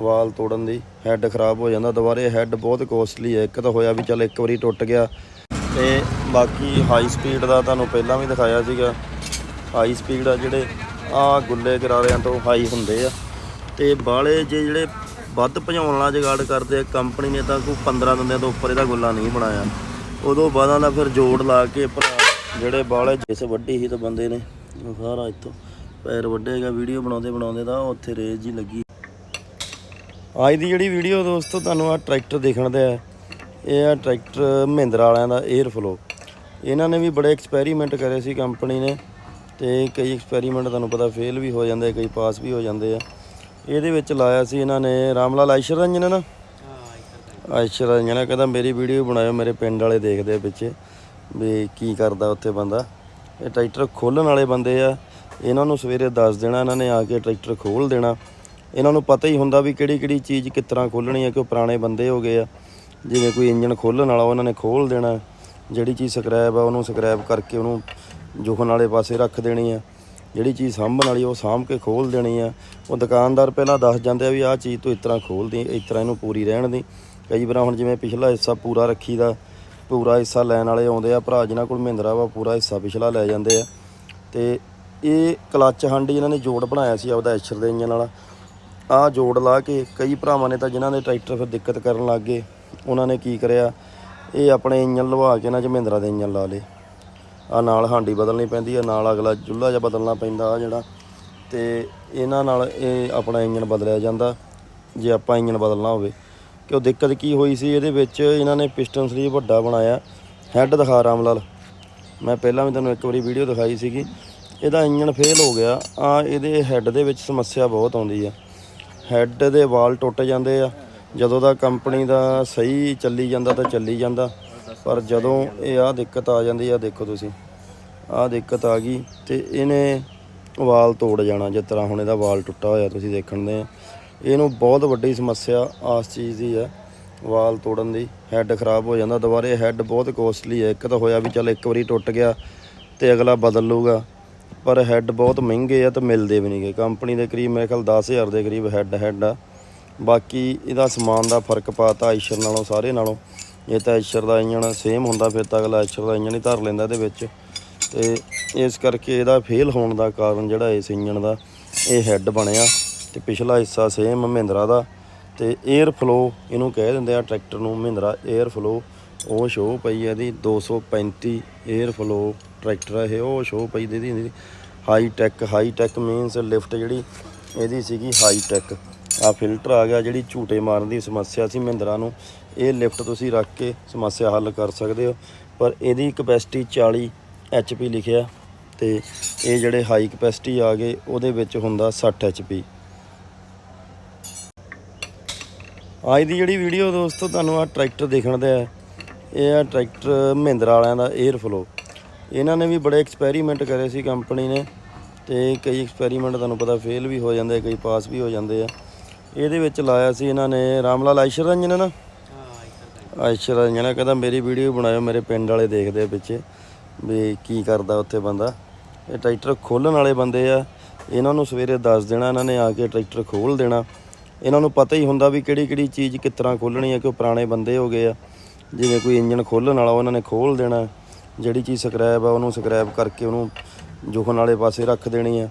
ਵਾਲ ਤੋੜਨ ਦੀ ਹੈੱਡ ਖਰਾਬ ਹੋ ਜਾਂਦਾ। ਦੁਬਾਰੇ ਹੈੱਡ ਬਹੁਤ ਕੋਸਟਲੀ ਹੈ। ਇੱਕ ਤਾਂ ਹੋਇਆ ਵੀ ਚੱਲ ਇੱਕ ਵਾਰੀ ਟੁੱਟ ਗਿਆ। ਤੇ ਬਾਕੀ ਹਾਈ ਸਪੀਡ ਦਾ ਤੁਹਾਨੂੰ ਪਹਿਲਾਂ ਵੀ ਦਿਖਾਇਆ ਸੀਗਾ। ਹਾਈ ਸਪੀਡ ਆ ਜਿਹੜੇ ਆ ਗੁੱਲੇ ਗਰਾਰਿਆਂ ਤੋਂ ਹਾਈ ਹੁੰਦੇ ਆ। ਤੇ ਬਾਲੇ ਜੇ ਜਿਹੜੇ ਵੱਧ ਭਜਾਉਣ ਵਾਲਾ ਜਗਾੜ ਕਰਦੇ ਆ ਕੰਪਨੀ ਨੇ ਤਾਂ ਕੋਈ 15 ਦਿਨਾਂ ਤੋਂ ਉੱਪਰ ਇਹਦਾ ਗੁੱਲਾ ਨਹੀਂ ਬਣਾਇਆ। ਉਦੋਂ ਬਾਅਦਾਂ ਦਾ ਫਿਰ ਜੋੜ ਲਾ ਕੇ ਭਰਾ ਜਿਹੜੇ ਬਾਲੇ ਜਿਸ ਵੱਡੀ ਸੀ ਤਾਂ ਬੰਦੇ ਨੇ, ਉਹ ਸਾਰਾ ਇੱਥੋਂ ਪੈਰ ਵੱਡੇਗਾ ਵੀਡੀਓ ਬਣਾਉਂਦੇ ਬਣਾਉਂਦੇ ਤਾਂ ਉੱਥੇ ਰੇਜ ਜੀ ਲੱਗੀ। ਅੱਜ ਦੀ ਜਿਹੜੀ ਵੀਡੀਓ ਦੋਸਤੋ, ਤੁਹਾਨੂੰ ਆ ਟਰੈਕਟਰ ਦੇਖਣ ਦੇ ਹੈ ਇਹ ਆ ਟਰੈਕਟਰ ਮਹਿੰਦਰਾ ਵਾਲਿਆਂ ਦਾ 에ਅਰ ਫਲੋ ਇਹਨਾਂ ਨੇ ਵੀ ਬੜੇ ਐਕਸਪੈਰੀਮੈਂਟ ਕਰੇ ਸੀ ਕੰਪਨੀ ਨੇ ਤੇ ਕਈ ਐਕਸਪੈਰੀਮੈਂਟ ਤੁਹਾਨੂੰ ਪਤਾ ਫੇਲ ਵੀ ਹੋ ਜਾਂਦੇ ਕਈ ਪਾਸ ਵੀ ਹੋ ਜਾਂਦੇ ਆ। ਇਹਦੇ ਵਿੱਚ ਲਾਇਆ ਸੀ ਇਹਨਾਂ ਨੇ ਰਾਮਲਾਲ ਆਇਸ਼ਰ ਰੰਜਨ ਨਾ? ਆਇਸ਼ਰ ਨਾ ਕਹਿੰਦਾ ਮੇਰੀ ਵੀਡੀਓ ਬਣਾਇਓ, ਮੇਰੇ ਪਿੰਡ ਵਾਲੇ ਦੇਖਦੇ ਪਿੱਛੇ ਵੀ ਕੀ ਕਰਦਾ ਉੱਥੇ ਬੰਦਾ। ਇਹ ਟਰੈਕਟਰ ਖੋਲਣ ਵਾਲੇ ਬੰਦੇ ਆ। ਇਹਨਾਂ ਨੂੰ ਸਵੇਰੇ ਦੱਸ ਦੇਣਾ, ਇਹਨਾਂ ਨੇ ਆ ਕੇ ਟਰੈਕਟਰ ਖੋਲ ਦੇਣਾ। ਇਹਨਾਂ ਨੂੰ ਪਤਾ ਹੀ ਹੁੰਦਾ ਵੀ ਕਿਹੜੀ ਕਿਹੜੀ ਚੀਜ਼ ਕਿਸ ਤਰ੍ਹਾਂ ਖੋਲਣੀ ਹੈ ਕਿ ਉਹ ਪੁਰਾਣੇ ਬੰਦੇ ਹੋ ਗਏ ਆ। ਜਿਵੇਂ ਕੋਈ ਇੰਜਨ ਖੋਲਣ ਵਾਲਾ, ਉਹਨਾਂ ਨੇ ਖੋਲ ਦੇਣਾ। ਜਿਹੜੀ ਚੀਜ਼ ਸਕ੍ਰੈਪ ਆ, ਉਹਨੂੰ ਸਕ੍ਰੈਪ ਕਰਕੇ ਉਹਨੂੰ ਜੋਖਣ ਵਾਲੇ ਪਾਸੇ ਰੱਖ ਦੇਣੀ ਆ। ਜਿਹੜੀ ਚੀਜ਼ ਸਾਂਭਣ ਵਾਲੀ, ਉਹ ਸਾਂਭ ਕੇ ਖੋਲ ਦੇਣੀ ਆ। ਉਹ ਦੁਕਾਨਦਾਰ ਪਹਿਲਾਂ ਦੱਸ ਜਾਂਦੇ ਆ ਵੀ ਆਹ ਚੀਜ਼ ਤੂੰ ਇਸ ਤਰ੍ਹਾਂ ਖੋਲਦੀ ਇਸ ਤਰ੍ਹਾਂ ਇਹਨੂੰ ਪੂਰੀ ਰਹਿਣ ਦੀ। ਕਈ ਵਾਰ ਹੁਣ ਜਿਵੇਂ ਪਿਛਲਾ ਹਿੱਸਾ ਪੂਰਾ ਰੱਖੀਦਾ, ਪੂਰਾ ਹਿੱਸਾ ਲੈਣ ਵਾਲੇ ਆਉਂਦੇ ਆ, ਭਰਾ ਜਿਨ੍ਹਾਂ ਕੋਲ ਮਹਿੰਦਰਾ ਵਾ, ਪੂਰਾ ਹਿੱਸਾ ਪਿਛਲਾ ਲੈ ਜਾਂਦੇ ਆ। ਤੇ ਇਹ ਕਲੱਚ ਹੰਡ ਇਹਨਾਂ ਨੇ ਜੋੜ ਬਣਾਇਆ ਸੀ ਆਪਦਾ ਐਸ਼ਰ ਦੇ ਇੰਜਨ ਵਾਲਾ। ਆਹ ਜੋੜ ਲਾ ਕੇ ਕਈ ਭਰਾਵਾਂ ਨੇ ਤਾਂ ਜਿਨ੍ਹਾਂ ਦੇ ਟਰੈਕਟਰ ਫਿਰ ਦਿੱਕਤ ਕਰਨ ਲੱਗ ਗਏ, ਉਹਨਾਂ ਨੇ ਕੀ ਕਰਿਆ? ਇਹ ਆਪਣੇ ਇੰਜਨ ਲਵਾ ਕੇ ਨਾ ਮਹਿੰਦਰਾ ਦੇ ਇੰਜਨ ਲਾ ਲੇ ਆ ਨਾਲ ਹਾਂਡੀ ਬਦਲਣੀ ਪੈਂਦੀ ਆ, ਨਾਲ ਅਗਲਾ ਚੁੱਲ੍ਹਾ ਜਿਹਾ ਬਦਲਣਾ ਪੈਂਦਾ ਆ ਜਿਹੜਾ। ਤੇ ਇਹਨਾਂ ਨਾਲ ਇਹ ਆਪਣਾ ਇੰਜਨ ਬਦਲਿਆ ਜਾਂਦਾ, ਜੇ ਆਪਾਂ ਇੰਜਨ ਬਦਲਣਾ ਹੋਵੇ। ਕਿ ਉਹ ਦਿੱਕਤ ਕੀ ਹੋਈ ਸੀ, ਇਹਦੇ ਵਿੱਚ ਇਹਨਾਂ ਨੇ ਪਿਸਟਨ ਸਲੀਵ ਵੱਡਾ ਬਣਾਇਆ, ਹੈੱਡ ਦਿਖਾ ਰਾਮ ਲਾਲ। ਮੈਂ ਪਹਿਲਾਂ ਵੀ ਤੁਹਾਨੂੰ ਇੱਕ ਵਾਰੀ ਵੀਡੀਓ ਦਿਖਾਈ ਸੀਗੀ। ਇਹਦਾ ਇੰਜਨ ਫੇਲ ਹੋ ਗਿਆ, ਆ ਇਹਦੇ ਹੈੱਡ ਦੇ ਵਿੱਚ ਸਮੱਸਿਆ ਬਹੁਤ ਆਉਂਦੀ ਆ। ਹੈੱਡ ਦੇ ਵਾਲ ਟੁੱਟ ਜਾਂਦੇ ਆ। ਜਦੋਂ ਦਾ ਕੰਪਨੀ ਦਾ ਸਹੀ ਚੱਲੀ ਜਾਂਦਾ ਤਾਂ ਚੱਲੀ ਜਾਂਦਾ। ਪਰ ਜਦੋਂ ਇਹ ਆ ਦਿੱਕਤ ਆ ਜਾਂਦੀ ਆ, ਦੇਖੋ ਤੁਸੀਂ। ਆ ਦਿੱਕਤ ਆ ਗਈ ਤੇ ਇਹਨੇ ਵਾਲ ਤੋੜ ਜਾਣਾ, ਜਿਸ ਤਰ੍ਹਾਂ ਹੁਣ ਇਹਦਾ ਵਾਲ ਟੁੱਟਾ ਹੋਇਆ, ਤੁਸੀਂ ਦੇਖਣ ਦੇ ਇਹਨੂੰ ਬਹੁਤ ਵੱਡੀ ਸਮੱਸਿਆ ਆਸ ਚੀਜ਼ ਦੀ ਹੈ ਵਾਲ ਤੋੜਨ ਦੀ। ਹੈੱਡ ਖਰਾਬ ਹੋ ਜਾਂਦਾ। ਦੁਬਾਰੇ ਹੈੱਡ ਬਹੁਤ ਕੋਸਟਲੀ ਹੈ ਇੱਕ ਤਾਂ ਹੋਇਆ ਵੀ ਚੱਲ ਇੱਕ ਵਾਰੀ ਟੁੱਟ ਗਿਆ ਤੇ ਅਗਲਾ ਬਦਲ ਲੂਗਾ ਪਰ ਹੈੱਡ ਬਹੁਤ ਮਹਿੰਗੇ ਆ ਤੇ ਮਿਲਦੇ ਵੀ ਨਹੀਂਗੇ। ਕੰਪਨੀ ਦੇ ਕਰੀਬ ਮੇਰੇ ਖਿਆਲ 10000 ਦੇ ਕਰੀਬ ਹੈੱਡ ਹੈੱਡ ਆ। ਬਾਕੀ ਇਹਦਾ ਸਮਾਨ ਦਾ ਫ਼ਰਕ ਪਾਤਾ ਆਇਸ਼ਰ ਨਾਲੋਂ, ਸਾਰੇ ਨਾਲੋਂ। ਇਹ ਤਾਂ ਆਇਸ਼ਰ ਦਾ ਇੰਜਣ ਸੇਮ ਹੁੰਦਾ, ਫਿਰ ਤਾਂ ਅਗਲਾ ਆਇਸ਼ਰ ਦਾ ਇੰਜਣ ਹੀ ਧਰ ਲੈਂਦਾ ਇਹਦੇ ਵਿੱਚ। ਤੇ ਇਸ ਕਰਕੇ ਇਹਦਾ ਫੇਲ ਹੋਣ ਦਾ ਕਾਰਨ ਜਿਹੜਾ ਇਸ ਇੰਜਣ ਦਾ, ਇਹ ਹੈੱਡ ਬਣਿਆ। ਤੇ ਪਿਛਲਾ ਹਿੱਸਾ ਸੇਮ ਮਹਿੰਦਰਾ ਦਾ। ਤੇ 에ਅਰ ਫਲੋ ਇਹਨੂੰ ਕਹਿ ਦਿੰਦੇ ਆ ਟਰੈਕਟਰ ਨੂੰ ਮਹਿੰਦਰਾ 에ਅਰ ਫਲੋ ਉਹ ਸ਼ੋ ਪਈ ਹੈ ਇਹਦੀ 235 에ਅਰ ਫਲੋ ਟਰੈਕਟਰ ਹੈ ਇਹ, ਉਹ ਸ਼ੋ ਪਈ ਦੀ ਇਹਦੀ high tech high tech means lift ਜਿਹੜੀ ਇਹਦੀ ਸੀਗੀ ਹਾਈ ਟੈਕ ਆ ਫਿਲਟਰ ਆ ਗਿਆ ਜਿਹੜੀ ਝੂਟੇ ਮਾਰਨ ਦੀ ਸਮੱਸਿਆ ਸੀ ਮਹਿੰਦਰਾ ਨੂੰ। ਇਹ ਲਿਫਟ ਤੁਸੀਂ ਰੱਖ ਕੇ ਸਮੱਸਿਆ ਹੱਲ ਕਰ ਸਕਦੇ ਹੋ। ਪਰ ਇਹਦੀ ਕਪੈਸਿਟੀ 40 ਐਚਪੀ ਲਿਖਿਆ ਤੇ ਇਹ ਜਿਹੜੇ ਹਾਈ ਕਪੈਸਿਟੀ ਆ ਗਏ, ਉਹਦੇ ਵਿੱਚ ਹੁੰਦਾ 60 ਐਚਪੀ ਅੱਜ ਦੀ ਜਿਹੜੀ ਵੀਡੀਓ ਦੋਸਤੋ, ਤੁਹਾਨੂੰ ਆ ਟਰੈਕਟਰ ਦੇਖਣ ਦੇ ਹੈ। ਇਹ ਆ ਟਰੈਕਟਰ ਮਹਿੰਦਰਾ ਵਾਲਿਆਂ ਦਾ 에ਅਰ ਫਲੋ ਇਹਨਾਂ ਨੇ ਵੀ ਬੜੇ ਐਕਸਪੈਰੀਮੈਂਟ ਕਰੇ ਸੀ ਕੰਪਨੀ ਨੇ ਤੇ ਕਈ ਐਕਸਪੈਰੀਮੈਂਟ ਤੁਹਾਨੂੰ ਪਤਾ ਫੇਲ ਵੀ ਹੋ ਜਾਂਦੇ ਕਈ ਪਾਸ ਵੀ ਹੋ ਜਾਂਦੇ ਆ। ਇਹਦੇ ਵਿੱਚ ਲਾਇਆ ਸੀ ਇਹਨਾਂ ਨੇ ਰਾਮਲਾਲ ਆਇਸ਼ਰ ਰੰਜਨ ਨਾ? ਆਇਸ਼ਰ ਰੰਜਨ ਕਹਿੰਦਾ ਮੇਰੀ ਵੀਡੀਓ ਬਣਾਇਓ, ਮੇਰੇ ਪਿੰਡ ਵਾਲੇ ਦੇਖਦੇ ਆ ਪਿੱਛੇ ਵੀ ਕੀ ਕਰਦਾ ਉੱਥੇ ਬੰਦਾ। ਇਹ ਟਰੈਕਟਰ ਖੋਲਣ ਵਾਲੇ ਬੰਦੇ ਆ। ਇਹਨਾਂ ਨੂੰ ਸਵੇਰੇ ਦੱਸ ਦੇਣਾ, ਇਹਨਾਂ ਨੇ ਆ ਕੇ ਟਰੈਕਟਰ ਖੋਲ ਦੇਣਾ। ਇਹਨਾਂ ਨੂੰ ਪਤਾ ਹੀ ਹੁੰਦਾ ਵੀ ਕਿਹੜੀ ਕਿਹੜੀ ਚੀਜ਼ ਕਿਸ ਤਰ੍ਹਾਂ ਖੋਲਣੀ ਹੈ ਕਿ ਉਹ ਪੁਰਾਣੇ ਬੰਦੇ ਹੋ ਗਏ ਆ। ਜਿਵੇਂ ਕੋਈ ਇੰਜਨ ਖੋਲਣ ਵਾਲਾ, ਉਹਨਾਂ ਨੇ ਖੋਲ ਦੇਣਾ। ਜਿਹੜੀ ਚੀਜ਼ ਸਕ੍ਰੈਪ ਆ, ਉਹਨੂੰ ਸਕ੍ਰੈਪ ਕਰਕੇ ਉਹਨੂੰ ਜੋਖਣ ਵਾਲੇ ਪਾਸੇ ਰੱਖ ਦੇਣੀ ਆ।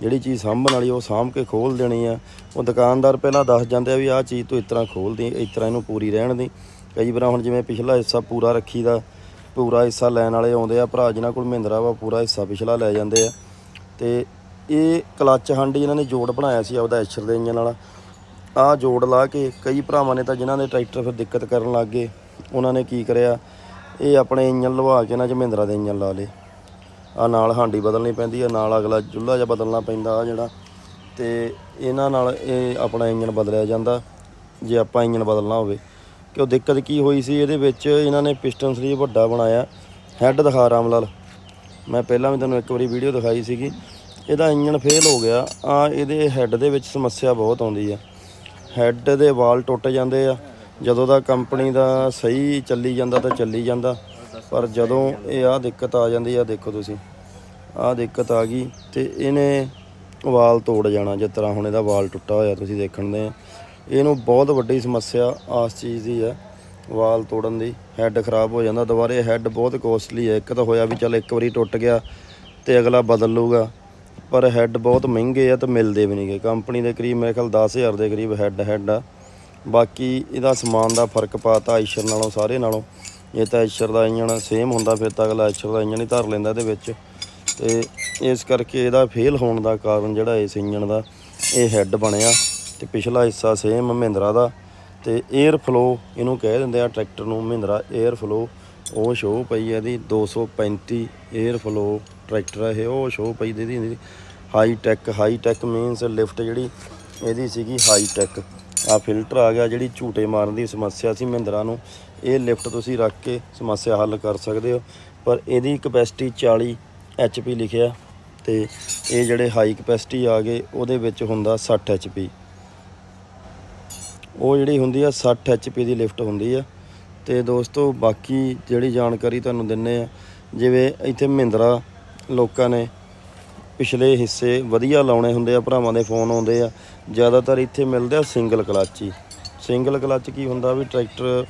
ਜਿਹੜੀ ਚੀਜ਼ ਸਾਂਭਣ ਵਾਲੀ ਉਹ ਸਾਂਭ ਕੇ ਖੋਲ ਦੇਣੀ ਆ। ਉਹ ਦੁਕਾਨਦਾਰ ਪਹਿਲਾਂ ਦੱਸ ਜਾਂਦੇ ਆ ਵੀ ਆਹ ਚੀਜ਼ ਤੂੰ ਇਸ ਤਰ੍ਹਾਂ ਖੋਲਦੀ ਇਸ ਤਰ੍ਹਾਂ ਇਹਨੂੰ ਪੂਰੀ ਰਹਿਣ ਦੀ। ਕਈ ਵਾਰ ਹੁਣ ਜਿਵੇਂ ਪਿਛਲਾ ਹਿੱਸਾ ਪੂਰਾ ਰੱਖੀਦਾ, ਪੂਰਾ ਹਿੱਸਾ ਲੈਣ ਵਾਲੇ ਆਉਂਦੇ ਆ, ਭਰਾ ਜਿਨ੍ਹਾਂ ਕੋਲ ਮਹਿੰਦਰਾ ਵਾ, ਪੂਰਾ ਹਿੱਸਾ ਪਿਛਲਾ ਲੈ ਜਾਂਦੇ ਆ। ਤੇ ਇਹ ਕਲੱਚ ਹੰਡ ਇਹਨਾਂ ਨੇ ਜੋੜ ਬਣਾਇਆ ਸੀ ਆਪਦਾ ਐਸ਼ਰ ਦੇ ਇੰਜਨ ਵਾਲਾ। ਆਹ ਜੋੜ ਲਾ ਕੇ ਕਈ ਭਰਾਵਾਂ ਨੇ ਤਾਂ ਜਿਨ੍ਹਾਂ ਦੇ ਟਰੈਕਟਰ ਫਿਰ ਦਿੱਕਤ ਕਰਨ ਲੱਗ ਗਏ। ਉਹਨਾਂ ਨੇ ਕੀ ਕਰਿਆ? ਇਹ ਆਪਣੇ ਇੰਜਨ ਲਵਾ ਕੇ ਨਾ ਮਹਿੰਦਰਾ ਦੇ ਇੰਜਨ ਲਾ ਲੇ ਆ ਨਾਲ ਹਾਂਡੀ ਬਦਲਣੀ ਪੈਂਦੀ ਆ, ਨਾਲ ਅਗਲਾ ਚੁੱਲ੍ਹਾ ਜਿਹਾ ਬਦਲਣਾ ਪੈਂਦਾ ਆ ਜਿਹੜਾ। ਤੇ ਇਹਨਾਂ ਨਾਲ ਇਹ ਆਪਣਾ ਇੰਜਨ ਬਦਲਿਆ ਜਾਂਦਾ, ਜੇ ਆਪਾਂ ਇੰਜਨ ਬਦਲਣਾ ਹੋਵੇ। ਕਿ ਉਹ ਦਿੱਕਤ ਕੀ ਹੋਈ ਸੀ? ਇਹਦੇ ਵਿੱਚ ਇਹਨਾਂ ਨੇ ਪਿਸਟਨ ਸਲੀਵ ਵੱਡਾ ਬਣਾਇਆ, ਹੈੱਡ ਦਿਖਾ ਰਾਮ ਲਾਲ ਮੈਂ ਪਹਿਲਾਂ ਵੀ ਤੁਹਾਨੂੰ ਇੱਕ ਵਾਰੀ ਵੀਡੀਓ ਦਿਖਾਈ ਸੀਗੀ। ਇਹਦਾ ਇੰਜਨ ਫੇਲ ਹੋ ਗਿਆ, ਆ ਇਹਦੇ ਹੈੱਡ ਦੇ ਵਿੱਚ ਸਮੱਸਿਆ ਬਹੁਤ ਆਉਂਦੀ ਆ। ਹੈੱਡ ਦੇ ਵਾਲ ਟੁੱਟ ਜਾਂਦੇ ਆ ਜਦੋਂ ਦਾ ਕੰਪਨੀ ਦਾ ਸਹੀ ਚੱਲੀ ਜਾਂਦਾ ਤਾਂ ਚੱਲੀ ਜਾਂਦਾ। ਪਰ ਜਦੋਂ ਇਹ ਆ ਦਿੱਕਤ ਆ ਜਾਂਦੀ ਆ, ਦੇਖੋ ਤੁਸੀਂ। ਆ ਦਿੱਕਤ ਆ ਗਈ ਤੇ ਇਹਨੇ ਵਾਲ ਤੋੜ ਜਾਣਾ, ਜਿਸ ਤਰ੍ਹਾਂ ਹੁਣ ਇਹਦਾ ਵਾਲ ਟੁੱਟਾ ਹੋਇਆ, ਤੁਸੀਂ ਦੇਖਣ ਦੇ ਇਹਨੂੰ ਬਹੁਤ ਵੱਡੀ ਸਮੱਸਿਆ ਆਸ ਚੀਜ਼ ਦੀ ਹੈ ਵਾਲ ਤੋੜਨ ਦੀ। ਹੈੱਡ ਖਰਾਬ ਹੋ ਜਾਂਦਾ ਦੁਬਾਰੇ ਹੈੱਡ ਬਹੁਤ ਕੋਸਟਲੀ ਹੈ ਇੱਕ ਤਾਂ ਹੋਇਆ ਵੀ ਚੱਲ ਇੱਕ ਵਾਰੀ ਟੁੱਟ ਗਿਆ ਤੇ ਅਗਲਾ ਬਦਲ ਲੂਗਾ ਪਰ ਹੈੱਡ ਬਹੁਤ ਮਹਿੰਗੇ ਆ ਤੇ ਮਿਲਦੇ ਵੀ ਨਹੀਂਗੇ ਕੰਪਨੀ ਦੇ ਕਰੀਬ ਮੇਰੇ ਖਿਆਲ 10000 ਦੇ ਕਰੀਬ ਹੈੱਡ ਹੈੱਡ ਆ। ਬਾਕੀ ਇਹਦਾ ਸਮਾਨ ਦਾ ਫ਼ਰਕ ਪਾਤਾ ਆਇਸ਼ਰ ਨਾਲੋਂ, ਸਾਰੇ ਨਾਲੋਂ। ਇਹ ਤਾਂ ਆਇਸ਼ਰ ਦਾ ਇੰਜਣ ਸੇਮ ਹੁੰਦਾ, ਫਿਰ ਤਾਂ ਅਗਲਾ ਆਇਸ਼ਰ ਦਾ ਇੰਜਣ ਹੀ ਧਰ ਲੈਂਦਾ ਇਹਦੇ ਵਿੱਚ। ਤੇ ਇਸ ਕਰਕੇ ਇਹਦਾ ਫੇਲ ਹੋਣ ਦਾ ਕਾਰਨ ਜਿਹੜਾ ਇਸ ਇੰਜਣ ਦਾ, ਇਹ ਹੈੱਡ ਬਣਿਆ। ਤੇ ਪਿਛਲਾ ਹਿੱਸਾ ਸੇਮ ਮਹਿੰਦਰਾ ਦਾ। ਤੇ 에ਅਰ ਫਲੋ ਇਹਨੂੰ ਕਹਿ ਦਿੰਦੇ ਆ ਟਰੈਕਟਰ ਨੂੰ, ਮਹਿੰਦਰਾ 에ਅਰ ਫਲੋ ਉਹ ਸ਼ੋਅ ਪਈ ਹੈ ਦੀ 235 에ਅਰ ਫਲੋ ਟਰੈਕਟਰ ਹੈ ਉਹ ਸ਼ੋਅ ਪਈ ਦੀ high tech high tech means lift ਜਿਹੜੀ, ਇਹਦੀ ਸੀਗੀ ਹਾਈ ਟੈਕ ਆ ਫਿਲਟਰ ਆ ਗਿਆ ਜਿਹੜੀ ਝੂਟੇ ਮਾਰਨ ਦੀ ਸਮੱਸਿਆ ਸੀ ਮਹਿੰਦਰਾ ਨੂੰ, ਇਹ ਲਿਫਟ ਤੁਸੀਂ ਰੱਖ ਕੇ ਸਮੱਸਿਆ ਹੱਲ ਕਰ ਸਕਦੇ ਹੋ। ਪਰ ਇਹਦੀ ਕਪੈਸਿਟੀ 40 ਐਚਪੀ ਲਿਖਿਆ ਤੇ ਇਹ ਜਿਹੜੇ ਹਾਈ ਕਪੈਸਿਟੀ ਆ ਗਏ, ਉਹਦੇ ਵਿੱਚ ਹੁੰਦਾ 60 ਐਚਪੀ ਉਹ ਜਿਹੜੀ ਹੁੰਦੀ ਆ 60 ਐਚਪੀ ਦੀ ਲਿਫਟ ਹੁੰਦੀ ਆ। ਤੇ ਦੋਸਤੋ, ਬਾਕੀ ਜਿਹੜੀ ਜਾਣਕਾਰੀ ਤੁਹਾਨੂੰ ਦਿੰਨੇ ਆ, ਜਿਵੇਂ ਇੱਥੇ ਮਹਿੰਦਰਾ ਲੋਕਾਂ ਨੇ ਪਿਛਲੇ ਹਿੱਸੇ ਵਧੀਆ ਲਾਉਣੇ ਹੁੰਦੇ ਆ, ਭਰਾਵਾਂ ਦੇ ਫੋਨ ਆਉਂਦੇ ਆ। ਜ਼ਿਆਦਾਤਰ ਇੱਥੇ ਮਿਲਦੇ ਆ ਸਿੰਗਲ ਕਲੱਚ ਹੀ। ਸਿੰਗਲ ਕਲੱਚ ਕੀ ਹੁੰਦਾ ਵੀ ਟਰੈਕਟਰ,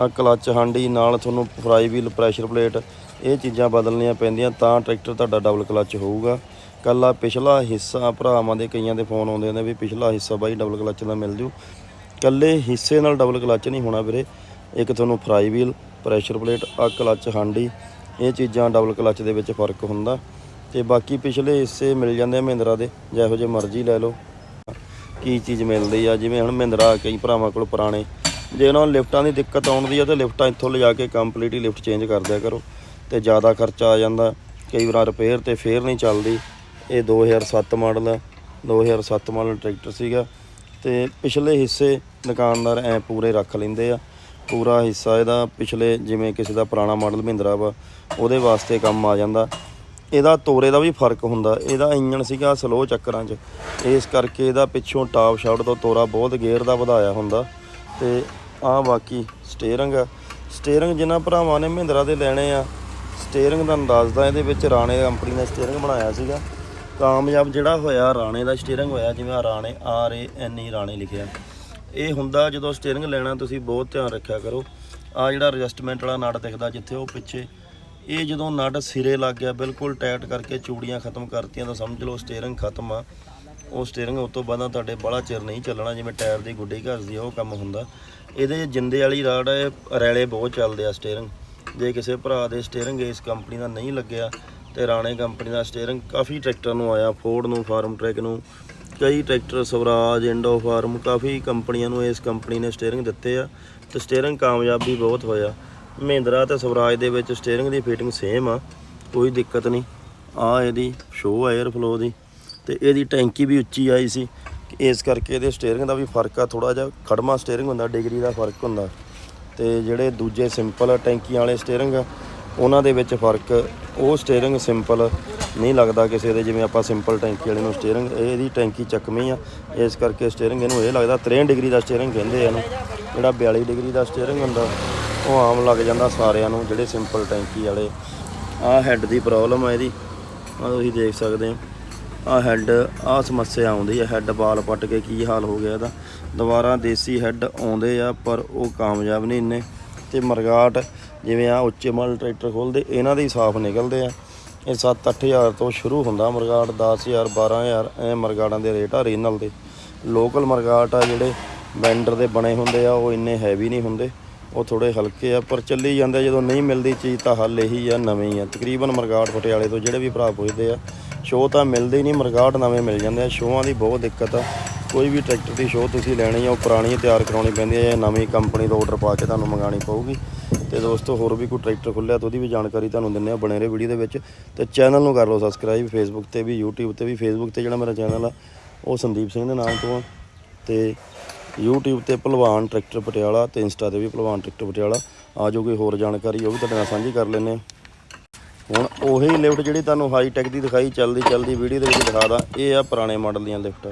ਆ ਕਲੱਚ ਹਾਂਡੀ ਨਾਲ ਤੁਹਾਨੂੰ ਫਰਾਈ ਵੀਲ, ਪ੍ਰੈਸ਼ਰ ਪਲੇਟ ਇਹ ਚੀਜ਼ਾਂ ਬਦਲਣੀਆਂ ਪੈਂਦੀਆਂ ਤਾਂ ਟਰੈਕਟਰ ਤੁਹਾਡਾ ਡਬਲ ਕਲੱਚ ਹੋਊਗਾ। ਕੱਲਾ ਪਿਛਲਾ ਹਿੱਸਾ ਭਰਾਵਾਂ ਦੇ ਕਈਆਂ ਦੇ ਫੋਨ ਆਉਂਦੇ ਨੇ ਵੀ ਪਿਛਲਾ ਹਿੱਸਾ ਬਾਈ ਡਬਲ ਕਲੱਚ ਦਾ ਮਿਲ ਜੂ। ਕੱਲੇ ਹਿੱਸੇ ਨਾਲ ਡਬਲ ਕਲੱਚ ਨਹੀਂ ਹੋਣਾ ਵੀਰੇ। ਇੱਕ ਤੁਹਾਨੂੰ ਫਰਾਈ ਵੀਲ, ਪ੍ਰੈਸ਼ਰ ਪਲੇਟ, ਆ ਕਲੱਚ ਹਾਂਡੀ, ਇਹ ਚੀਜ਼ਾਂ ਡਬਲ ਕਲੱਚ ਦੇ ਵਿੱਚ ਫ਼ਰਕ ਹੁੰਦਾ। ਤੇ ਬਾਕੀ ਪਿਛਲੇ ਹਿੱਸੇ ਮਿਲ ਜਾਂਦੇ ਆ ਮਹਿੰਦਰਾ ਦੇ, ਜਿਹੋ ਜਿਹੇ ਮਰਜ਼ੀ ਲੈ ਲਓ। ਕੀ ਚੀਜ਼ ਮਿਲਦੀ ਆ, ਜਿਵੇਂ ਹੁਣ ਮਹਿੰਦਰਾ, ਕਈ ਭਰਾਵਾਂ ਕੋਲ ਪੁਰਾਣੇ। ਜੇ ਉਹਨਾਂ ਨੂੰ ਲਿਫਟਾਂ ਦੀ ਦਿੱਕਤ ਆਉਂਦੀ ਆ, ਤੇ ਲਿਫਟਾਂ ਇੱਥੋਂ ਲਿਜਾ ਕੇ ਕੰਪਲੀਟਲੀ ਲਿਫਟ ਚੇਂਜ ਕਰ ਦਿਆ ਕਰੋ। ਤੇ ਜ਼ਿਆਦਾ ਖਰਚਾ ਆ ਜਾਂਦਾ। ਕਈ ਵਾਰ ਰਿਪੇਅਰ ਤੇ ਫੇਰ ਨਹੀਂ ਚੱਲਦੀ। ਇਹ 2007 ਮਾਡਲ ਹੈ 2007 ਮਾਡਲ ਟਰੈਕਟਰ ਸੀਗਾ। ਤੇ ਪਿਛਲੇ ਹਿੱਸੇ ਦੁਕਾਨਦਾਰ ਐ ਪੂਰੇ ਰੱਖ ਲੈਂਦੇ ਆ। ਪੂਰਾ ਹਿੱਸਾ ਇਹਦਾ ਪਿਛਲੇ ਜਿਵੇਂ ਕਿਸੇ ਦਾ ਪੁਰਾਣਾ ਮਾਡਲ ਮਹਿੰਦਰਾ ਵਾ, ਉਹਦੇ ਵਾਸਤੇ ਕੰਮ ਆ ਜਾਂਦਾ। ਇਹਦਾ ਤੋਰੇ ਦਾ ਵੀ ਫ਼ਰਕ ਹੁੰਦਾ। ਇਹਦਾ ਇੰਜਣ ਸੀਗਾ ਸਲੋ ਚੱਕਰਾਂ 'ਚ। ਇਸ ਕਰਕੇ ਇਹਦਾ ਪਿੱਛੋਂ ਟਾਪ ਸ਼ਾਫਟ ਤੋਂ ਤੋਰਾ ਬਹੁਤ ਗੇਅਰ ਦਾ ਵਧਾਇਆ ਹੁੰਦਾ। ਤੇ ਆ ਬਾਕੀ ਸਟੀਅਰਿੰਗ ਆ। ਸਟੀਅਰਿੰਗ ਜਿਨ੍ਹਾਂ ਭਰਾਵਾਂ ਨੇ ਮਹਿੰਦਰਾ ਦੇ ਲੈਣੇ ਆ ਸਟੀਅਰਿੰਗ ਦਾ ਅੰਦਾਜ਼ਦਾ ਇਹਦੇ ਵਿੱਚ ਰਾਣੇ ਕੰਪਨੀ ਨੇ ਸਟੀਅਰਿੰਗ ਬਣਾਇਆ ਸੀਗਾ। ਕਾਮਯਾਬ ਜਿਹੜਾ ਹੋਇਆ, ਰਾਣੇ ਦਾ ਸਟੀਅਰਿੰਗ ਹੋਇਆ, ਜਿਵੇਂ ਆਹ ਰਾਣੇ ਆਰ ਏ ਐਨ ਈ ਰਾਣੇ ਲਿਖਿਆ। ਇਹ ਹੁੰਦਾ ਜਦੋਂ ਸਟੀਅਰਿੰਗ ਲੈਣਾ, ਤੁਸੀਂ ਬਹੁਤ ਧਿਆਨ ਰੱਖਿਆ ਕਰੋ। ਆ ਜਿਹੜਾ ਐਡਜਸਟਮੈਂਟ ਵਾਲਾ ਨਟ ਦਿਖਦਾ ਜਿੱਥੇ ਉਹ ਪਿੱਛੇ ਇਹ ਜਦੋਂ ਨਟ ਸਿਰੇ ਲੱਗ ਗਿਆ, ਬਿਲਕੁਲ ਟਾਈਟ ਕਰਕੇ ਚੂੜੀਆਂ ਖਤਮ ਕਰਤੀਆਂ ਤਾਂ ਸਮਝ ਲਓ ਸਟੀਅਰਿੰਗ ਖਤਮ ਆ। ਉਹ ਸਟੀਅਰਿੰਗ ਉਸ ਤੋਂ ਬਾਅਦ ਤੁਹਾਡੇ ਬੜਾ ਚਿਰ ਨਹੀਂ ਚੱਲਣਾ, ਜਿਵੇਂ ਟਾਇਰ ਦੀ ਗੁੱਡੀ ਘਸਦੀ ਆ, ਉਹ ਕੰਮ ਹੁੰਦਾ। ਇਹਦੇ ਜਿੰਦੇ ਵਾਲੀ ਰਾਡ ਹੈ ਰੈਲੇ ਬਹੁਤ ਚੱਲਦੇ ਆ ਸਟੀਅਰਿੰਗ ਜੇ ਕਿਸੇ ਭਰਾ ਦੇ ਸਟੀਅਰਿੰਗ ਇਸ ਕੰਪਨੀ ਦਾ ਨਹੀਂ ਲੱਗਿਆ ਤੇ ਰਾਣੇ ਕੰਪਨੀ ਦਾ ਸਟੀਅਰਿੰਗ ਕਾਫੀ ਟਰੈਕਟਰ ਨੂੰ ਆਇਆ ਫੋਰਡ ਨੂੰ ਫਾਰਮ ਟਰੈਕ ਨੂੰ। ਕਈ ਟਰੈਕਟਰ ਸਵਰਾਜ ਇੰਡੋ ਫਾਰਮ ਕਾਫੀ ਕੰਪਨੀਆਂ ਨੂੰ ਇਸ ਕੰਪਨੀ ਨੇ ਸਟੀਅਰਿੰਗ ਦਿੱਤੇ ਆ। ਤੇ ਸਟੀਅਰਿੰਗ ਕਾਮਯਾਬ ਵੀ ਬਹੁਤ ਹੋਇਆ। ਮਹਿੰਦਰਾ ਤੇ ਸਵਰਾਜ ਦੇ ਵਿੱਚ ਸਟੀਅਰਿੰਗ ਦੀ ਫਿਟਿੰਗ ਸੇਮ ਆ, ਕੋਈ ਦਿੱਕਤ ਨਹੀਂ। ਆ ਇਹਦੀ ਸ਼ੋਅ 에ਅਰ ਫਲੋ ਦੀ ਤੇ ਇਹਦੀ ਟੈਂਕੀ ਵੀ ਉੱਚੀ ਆਈ ਸੀ। ਇਸ ਕਰਕੇ ਇਹਦੇ ਸਟੀਅਰਿੰਗ ਦਾ ਵੀ ਫ਼ਰਕ ਆ ਥੋੜਾ ਜਿਹਾ ਖੜਮਾ ਸਟੀਅਰਿੰਗ ਹੁੰਦਾ, ਡਿਗਰੀ ਦਾ ਫ਼ਰਕ ਹੁੰਦਾ। ਤੇ ਜਿਹੜੇ ਦੂਜੇ ਸਿੰਪਲ ਟੈਂਕੀਆਂ ਵਾਲੇ ਸਟੀਅਰਿੰਗ ਆ, ਉਹਨਾਂ ਦੇ ਵਿੱਚ ਫ਼ਰਕ, ਉਹ ਸਟੀਅਰਿੰਗ ਸਿੰਪਲ ਨਹੀਂ ਲੱਗਦਾ ਕਿਸੇ ਦੇ, ਜਿਵੇਂ ਆਪਾਂ ਸਿੰਪਲ ਟੈਂਕੀ ਵਾਲੇ ਨੂੰ ਸਟੀਅਰਿੰਗ ਇਹਦੀ ਟੈਂਕੀ ਚੱਕਵੀਂ ਆ। ਇਸ ਕਰਕੇ ਸਟੀਅਰਿੰਗ ਇਹਨੂੰ ਇਹ ਲੱਗਦਾ 63 ਡਿਗਰੀ ਦਾ ਸਟੀਅਰਿੰਗ ਕਹਿੰਦੇ ਆ ਇਹਨੂੰ। ਜਿਹੜਾ 42 ਡਿਗਰੀ ਦਾ ਸਟੀਅਰਿੰਗ ਹੁੰਦਾ ਉਹ ਆਮ ਲੱਗ ਜਾਂਦਾ ਸਾਰਿਆਂ ਨੂੰ, ਜਿਹੜੇ ਸਿੰਪਲ ਟੈਂਕੀ ਵਾਲੇ। ਆਹ ਹੈੱਡ ਦੀ ਪ੍ਰੋਬਲਮ ਹੈ ਇਹਦੀ। ਆ ਤੁਸੀਂ ਦੇਖ ਸਕਦੇ ਹੋ। ਆ ਹੈੱਡ ਆ ਸਮੱਸਿਆ ਆਉਂਦੀ ਹੈ ਹੈੱਡ ਬਾਲ ਪੱਟ ਕੇ ਕੀ ਹਾਲ ਹੋ ਗਿਆ ਇਹਦਾ। ਦੁਬਾਰਾ ਦੇਸੀ ਹੈੱਡ ਆਉਂਦੇ ਆ, ਪਰ ਉਹ ਕਾਮਯਾਬ ਨਹੀਂ ਇੰਨੇ। ਤੇ ਮਰਗਾਟ ਜਿਵੇਂ ਆ ਉੱਚੇ ਮਾਡਲ ਟਰੈਕਟਰ ਖੋਲਦੇ ਇਹਨਾਂ ਦੇ ਹੀ ਸਾਫ਼ ਨਿਕਲਦੇ ਆ। ਇਹ 7-8000 ਤੋਂ ਸ਼ੁਰੂ ਹੁੰਦਾ ਮਰਗਾਟ 10000 12000 ਐ ਮਰਗਾਟਾਂ ਦੇ ਰੇਟ ਆ ਰੀਨਲ ਦੇ। ਲੋਕਲ ਮਰਗਾਟ ਆ ਜਿਹੜੇ ਵੈਂਡਰ ਦੇ ਬਣੇ ਹੁੰਦੇ ਆ, ਉਹ ਇੰਨੇ ਹੈਵੀ ਨਹੀਂ ਹੁੰਦੇ। ਉਹ ਥੋੜੇ ਹਲਕੇ ਆ, ਪਰ ਚੱਲੀ ਜਾਂਦੇ ਜਦੋਂ ਨਹੀਂ ਮਿਲਦੀ ਚੀਜ਼ ਤਾਂ ਹੱਲ ਇਹੀ ਆ, ਨਵੀਂ ਆ। ਤਕਰੀਬਨ ਮਰਗਾਟ ਪਟਿਆਲੇ ਤੋਂ ਜਿਹੜੇ ਵੀ ਭਰਾ ਪੁੱਛਦੇ ਆ ਸ਼ੋਅ ਤਾਂ ਮਿਲਦੇ ਨਹੀਂ, ਮਰਗਾਟ ਨਵੇਂ ਮਿਲ ਜਾਂਦੇ ਆ। ਸ਼ੋਆਂ ਦੀ ਬਹੁਤ ਦਿੱਕਤ ਆ। ਕੋਈ ਵੀ ਟਰੈਕਟਰ ਦੀ ਸ਼ੋਅ ਤੁਸੀਂ ਲੈਣੀ ਆ, ਉਹ ਪੁਰਾਣੀ ਤਿਆਰ ਕਰਾਉਣੀ ਪੈਂਦੀ ਹੈ ਜਾਂ ਨਵੀਂ ਕੰਪਨੀ ਤੋਂ ਆਰਡਰ ਪਾ ਕੇ ਤੁਹਾਨੂੰ ਮੰਗਾਣੀ ਪਊਗੀ। ਤੇ ਦੋਸਤੋ, ਹੋਰ ਵੀ ਕੋਈ ਟਰੈਕਟਰ ਖੁੱਲਿਆ ਤਾਂ ਉਹਦੀ ਵੀ ਜਾਣਕਾਰੀ ਤੁਹਾਨੂੰ ਦਿੰਦੇ ਆ ਬਣੇ ਰਹੇ ਵੀਡੀਓ ਦੇ ਵਿੱਚ। ਤੇ ਚੈਨਲ ਨੂੰ ਕਰ ਲਓ ਸਬਸਕ੍ਰਾਈਬ ਫੇਸਬੁੱਕ ਤੇ ਵੀ, YouTube ਤੇ ਵੀ ਫੇਸਬੁੱਕ ਤੇ ਜਿਹੜਾ ਮੇਰਾ ਚੈਨਲ ਆ, ਉਹ ਸੰਦੀਪ ਸਿੰਘ ਦੇ ਨਾਮ ਤੋਂ ਆ। ਤੇ YouTube ਤੇ ਭਲਵਾਨ ਟਰੈਕਟਰ ਪਟਿਆਲਾ ਤੇ ਇੰਸਟਾ ਤੇ ਵੀ ਭਲਵਾਨ ਟਰੈਕਟਰ ਪਟਿਆਲਾ। ਆ ਜੋ ਕੋਈ ਹੋਰ ਜਾਣਕਾਰੀ, ਉਹ ਵੀ ਤੁਹਾਡੇ ਨਾਲ ਸਾਂਝੀ ਕਰ ਲੈਂਦੇ ਆ ਹੁਣ ਉਹੀ ਲਿਫਟ ਜਿਹੜੀ ਤੁਹਾਨੂੰ ਹਾਈ ਟੈਕ ਦੀ ਦਿਖਾਈ, ਚੱਲਦੀ ਚੱਲਦੀ ਵੀਡੀਓ ਦੇ ਵਿੱਚ ਦਿਖਾ ਦਿਖਾਦਾ ਇਹ ਆ ਪੁਰਾਣੇ ਮਾਡਲ ਦੀਆਂ ਲਿਫਟ।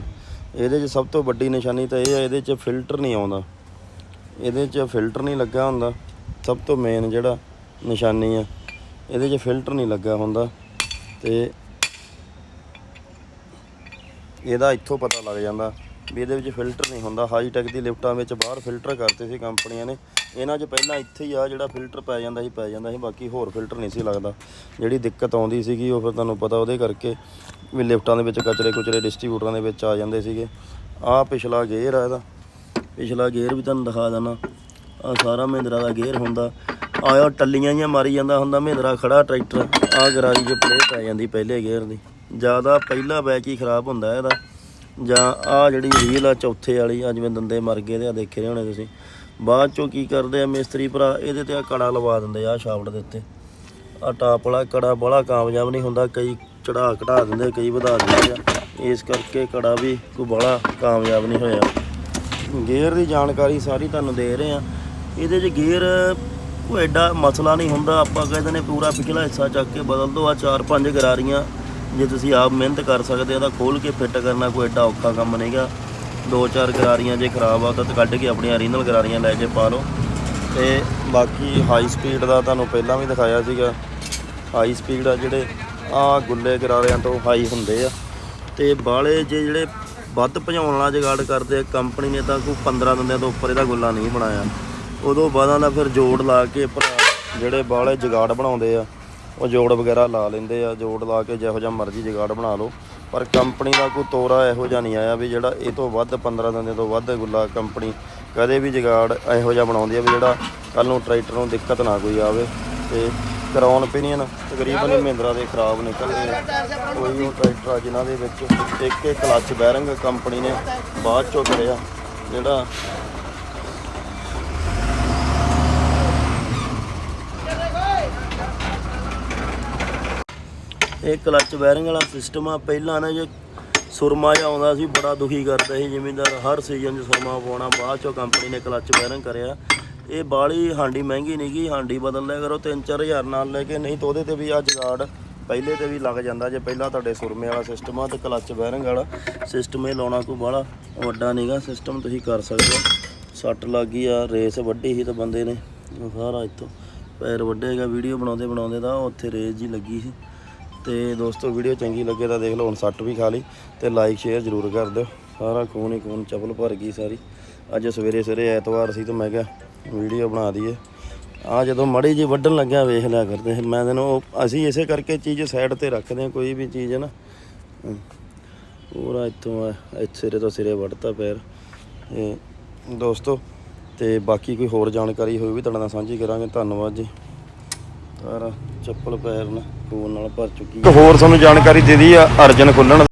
ਇਹਦੇ 'ਚ ਸਭ ਤੋਂ ਵੱਡੀ ਨਿਸ਼ਾਨੀ ਤਾਂ ਇਹ ਆ, ਇਹਦੇ 'ਚ ਫਿਲਟਰ ਨਹੀਂ ਆਉਂਦਾ। ਇਹਦੇ 'ਚ ਫਿਲਟਰ ਨਹੀਂ ਲੱਗਾ ਹੁੰਦਾ। ਸਭ ਤੋਂ ਮੇਨ ਜਿਹੜਾ ਨਿਸ਼ਾਨੀ ਆ, ਇਹਦੇ 'ਚ ਫਿਲਟਰ ਨਹੀਂ ਲੱਗਾ ਹੁੰਦਾ। ਤੇ ਇਹਦਾ ਇੱਥੋਂ ਪਤਾ ਲੱਗ ਜਾਂਦਾ ਵੀ ਇਹਦੇ ਵਿੱਚ ਫਿਲਟਰ ਨਹੀਂ ਹੁੰਦਾ। ਹਾਈ ਟੈਕ ਦੀ ਲਿਫਟਾਂ ਵਿੱਚ ਬਾਹਰ ਫਿਲਟਰ ਕਰਤੇ ਸੀ ਕੰਪਨੀਆਂ ਨੇ। ਇਹਨਾਂ 'ਚ ਪਹਿਲਾਂ ਇੱਥੇ ਹੀ ਆ ਜਿਹੜਾ ਫਿਲਟਰ ਪੈ ਜਾਂਦਾ ਸੀ, ਪੈ ਜਾਂਦਾ ਸੀ, ਬਾਕੀ ਹੋਰ ਫਿਲਟਰ ਨਹੀਂ ਸੀ ਲੱਗਦਾ। ਜਿਹੜੀ ਦਿੱਕਤ ਆਉਂਦੀ ਸੀਗੀ, ਉਹ ਫਿਰ ਤੁਹਾਨੂੰ ਪਤਾ ਉਹਦੇ ਕਰਕੇ ਵੀ ਲਿਫਟਾਂ ਦੇ ਵਿੱਚ ਕਚਰੇ ਕੁਚਰੇ ਡਿਸਟ੍ਰੀਬਿਊਟਰਾਂ ਦੇ ਵਿੱਚ ਆ ਜਾਂਦੇ ਸੀਗੇ। ਆਹ ਪਿਛਲਾ ਗੇਅਰ ਆ ਇਹਦਾ। ਪਿਛਲਾ ਗੇਅਰ ਵੀ ਤੁਹਾਨੂੰ ਦਿਖਾ ਦਿੰਦਾ। ਆ ਸਾਰਾ ਮਹਿੰਦਰਾ ਦਾ ਗੇਅਰ ਹੁੰਦਾ। ਆਇਆ ਟੱਲੀਆਂ ਜਿਹੀਆਂ ਮਾਰੀ ਜਾਂਦਾ ਹੁੰਦਾ, ਮਹਿੰਦਰਾ ਖੜਾ ਟਰੈਕਟਰ। ਆ ਗਰਾਰੀ 'ਚ ਪਲੇ ਪੈ ਜਾਂਦੀ ਪਹਿਲੇ ਗੇਅਰ ਦੀ। ਜ਼ਿਆਦਾ ਪਹਿਲਾ ਬੈਕ ਹੀ ਖਰਾਬ ਹੁੰਦਾ ਇਹਦਾ। ਜਾਂ ਆ ਜਿਹੜੀ ਰੀਲ ਆ ਚੌਥੇ ਵਾਲੀ ਆ ਜਿਵੇਂ ਦੰਦੇ ਮਰ ਗਏ ਤੇ ਆ ਦੇਖੇ ਰਹੇ ਹੋਣੇ ਤੁਸੀਂ। ਬਾਅਦ ਚੋਂ ਕੀ ਕਰਦੇ ਆ ਮਿਸਤਰੀ ਭਰਾ, ਇਹਦੇ ਤੇ ਆ ਕੜਾ ਲਵਾ ਦਿੰਦੇ ਆ ਸ਼ਾਫਟ ਦੇ ਉੱਤੇ। ਆ ਟਾਪ ਵਾਲਾ, ਕੜਾ ਬੜਾ ਕਾਮਯਾਬ ਨਹੀਂ ਹੁੰਦਾ, ਕਈ ਚੜਾ ਘਟਾ ਦਿੰਦੇ, ਕਈ ਵਧਾ ਦਿੰਦੇ ਆ। ਇਸ ਕਰਕੇ ਕੜਾ ਵੀ ਕੋਈ ਬੜਾ ਕਾਮਯਾਬ ਨਹੀਂ ਹੋਇਆ। ਗੇਅਰ ਦੀ ਜਾਣਕਾਰੀ ਸਾਰੀ ਤੁਹਾਨੂੰ ਦੇ ਰਹੇ ਆ। ਇਹਦੇ 'ਚ ਗੇਅਰ ਕੋਈ ਐਡਾ ਮਸਲਾ ਨਹੀਂ ਹੁੰਦਾ, ਆਪਾਂ ਕਹਿੰਦੇ ਨੇ ਪੂਰਾ ਪਿਛਲਾ ਹਿੱਸਾ ਚੱਕ ਕੇ ਬਦਲ ਦੋ ਆ ਚਾਰ ਪੰਜ ਗਰਾਰੀਆਂ ਜੇ ਤੁਸੀਂ ਆਪ ਮਿਹਨਤ ਕਰ ਸਕਦੇ ਆ ਤਾਂ ਖੋਲ ਕੇ ਫਿੱਟ ਕਰਨਾ ਕੋਈ ਐਡਾ ਔਖਾ ਕੰਮ ਨਹੀਂਗਾ ਦੋ ਚਾਰ ਗਰਾਰੀਆਂ ਜੇ ਖਰਾਬ ਆ ਤਾਂ ਕੱਢ ਕੇ ਆਪਣੀਆਂ ਓਰੀਜਨਲ ਗਰਾਰੀਆਂ ਲੈ ਕੇ ਪਾ ਲਓ। ਤੇ ਬਾਕੀ ਹਾਈ ਸਪੀਡ ਦਾ ਤੁਹਾਨੂੰ ਪਹਿਲਾਂ ਵੀ ਦਿਖਾਇਆ ਸੀਗਾ। ਹਾਈ ਸਪੀਡ ਆ ਜਿਹੜੇ ਆ ਗੁੱਲੇ ਗਰਾਰਿਆਂ ਤੋਂ ਹਾਈ ਹੁੰਦੇ ਆ। ਤੇ ਬਾਲੇ ਜੇ ਜਿਹੜੇ ਵੱਧ ਭਜਾਉਣ ਵਾਲਾ ਜਗਾੜ ਕਰਦੇ ਆ ਕੰਪਨੀ ਨੇ ਤਾਂ ਕੋਈ 15 ਦਿਨਾਂ ਤੋਂ ਉੱਪਰ ਇਹਦਾ ਗੁੱਲਾ ਨਹੀਂ ਬਣਾਇਆ। ਉਦੋਂ ਬਾਅਦਾਂ ਦਾ ਫਿਰ ਜੋੜ ਲਾ ਕੇ ਭਰਾ ਜਿਹੜੇ ਬਾਲੇ ਜਗਾੜ ਬਣਾਉਂਦੇ ਆ ਉਹ ਜੋੜ ਵਗੈਰਾ ਲਾ ਲੈਂਦੇ ਆ, ਜੋੜ ਲਾ ਕੇ ਜਿਹੋ ਜਿਹਾ ਮਰਜ਼ੀ ਜਗਾੜ ਬਣਾ ਲਓ। ਪਰ ਕੰਪਨੀ ਦਾ ਕੋਈ ਤੋਰਾ ਇਹੋ ਜਿਹਾ ਨਹੀਂ ਆਇਆ ਵੀ ਜਿਹੜਾ ਇਹ ਤੋਂ ਵੱਧ 15 ਦਿਨ ਤੋਂ ਵੱਧ ਗੁੱਲਾ ਕੰਪਨੀ ਕਦੇ ਵੀ ਜਗਾੜ ਇਹੋ ਜਿਹਾ ਬਣਾਉਂਦੀ ਆ ਵੀ ਜਿਹੜਾ ਕੱਲ ਨੂੰ ਟਰੈਕਟਰ ਨੂੰ ਦਿੱਕਤ ਨਾ ਕੋਈ ਆਵੇ ਤੇ ਕਰਾਉਣ ਪੀਨੀਅਨ ਤਕਰੀਬਨ ਹੀ ਮਹਿੰਦਰਾ ਦੇ ਖਰਾਬ ਨਿਕਲਦੇ ਆ। ਕੋਈ ਉਹ ਟਰੈਕਟਰ ਆ ਜਿਨ੍ਹਾਂ ਦੇ ਵਿੱਚ ਇੱਕ ਇੱਕ ਕਲੱਚ ਬੈਰਿੰਗ ਕੰਪਨੀ ਨੇ ਬਾਅਦ ਚੋਂ ਕਰਿਆ, ਜਿਹੜਾ ਇਹ ਕਲੱਚ ਬੈਰਿੰਗ ਵਾਲਾ ਸਿਸਟਮ ਆ। ਪਹਿਲਾਂ ਨਾ ਜੇ ਸੁਰਮਾ ਜਿਹਾ ਆਉਂਦਾ ਸੀ, ਬੜਾ ਦੁਖੀ ਕਰਦਾ ਸੀ। ਜ਼ਿਮੀਂਦਾਰ ਹਰ ਸੀਜ਼ਨ 'ਚ ਸੁਰਮਾ ਪਾਉਣਾ ਬਾਅਦ ਚੋਂ ਕੰਪਨੀ ਨੇ ਕਲੱਚ ਬੈਰਿੰਗ ਕਰਿਆ। ਇਹ ਬਾਲੀ ਹਾਂਡੀ ਮਹਿੰਗੀ ਨਹੀਂ ਗਈ ਹਾਂਡੀ ਬਦਲ ਲਿਆ ਕਰੋ 3-4000 ਨਾਲ ਲੈ ਕੇ। ਨਹੀਂ ਤਾਂ ਉਹਦੇ ਤੇ ਵੀ ਆ ਜਗਾੜ ਪਹਿਲੇ ਤੇ ਵੀ ਲੱਗ ਜਾਂਦਾ। ਜੇ ਪਹਿਲਾਂ ਤੁਹਾਡੇ ਸੁਰਮੇ ਵਾਲਾ ਸਿਸਟਮ ਆ, ਤੇ ਕਲੱਚ ਬੈਰਿੰਗ ਵਾਲਾ ਸਿਸਟਮ ਇਹ ਲਾਉਣਾ ਕੋਈ ਬਾਹਲਾ ਵੱਡਾ ਨਹੀਂਗਾ ਸਿਸਟਮ ਤੁਸੀਂ ਕਰ ਸਕਦੇ ਹੋ। ਸੱਟ ਲੱਗ ਗਈ ਆ, ਰੇਸ ਵੱਡੀ ਸੀ ਤਾਂ ਬੰਦੇ ਨੇ। ਸਾਰਾ ਇੱਥੋਂ ਪੈਰ ਵੱਡੇਗਾ ਵੀਡੀਓ ਬਣਾਉਂਦੇ ਬਣਾਉਂਦੇ ਤਾਂ ਉੱਥੇ ਰੇਸ ਜੀ ਲੱਗੀ ਸੀ। ਤੇ ਦੋਸਤੋ ਵੀਡੀਓ ਚੰਗੀ ਲੱਗੇ ਤਾਂ ਦੇਖ ਲਓ, ਹੁਣ ਸੱਟ ਵੀ ਖਾ ਲਈ ਤੇ ਲਾਈਕ ਸ਼ੇਅਰ ਜ਼ਰੂਰ ਕਰ ਦਿਓ। ਸਾਰਾ ਖੂਨ ਹੀ ਖੂਨ, ਚਪਲ ਭਰ ਗਈ ਸਾਰੀ। ਅੱਜ ਸਵੇਰੇ ਸਵੇਰੇ ਐਤਵਾਰ ਸੀ ਤਾਂ ਮੈਂ ਕਿਹਾ ਵੀਡੀਓ ਬਣਾ ਦਈਏ। ਆ ਜਦੋਂ ਮੜੀ ਜੀ ਵੱਢਣ ਲੱਗਿਆ, ਵੇਖ ਲਿਆ ਕਰਦੇ ਮੈਂ ਤੈਨੂੰ ਉਹ- ਅਸੀਂ ਇਸੇ ਕਰਕੇ ਚੀਜ਼ ਸਾਈਡ ਤੇ ਰੱਖਦੇ ਹਾਂ, ਕੋਈ ਵੀ ਚੀਜ਼ ਹੈ ਨਾ। ਪੂਰਾ ਇੱਥੋਂ ਆ ਸਿਰੇ ਤੋਂ ਸਿਰੇ ਵੱਢਤਾ ਪੈਰ। ਦੋਸਤੋ, ਤੇ ਬਾਕੀ ਕੋਈ ਹੋਰ ਜਾਣਕਾਰੀ ਹੋਈ ਵੀ ਤੁਹਾਡੇ ਨਾਲ ਸਾਂਝੀ ਕਰਾਂਗੇ। ਧੰਨਵਾਦ ਜੀ। ਸਾਰਾ ਚੱਪਲ ਪੈਰ ਨਾਲ ਖੂਨ ਨਾਲ ਭਰ ਚੁੱਕੀ ਇੱਕ ਹੋਰ ਤੁਹਾਨੂੰ ਜਾਣਕਾਰੀ ਦੇ ਦੀ ਆ ਅਰਜਨ ਖੁੱਲਣ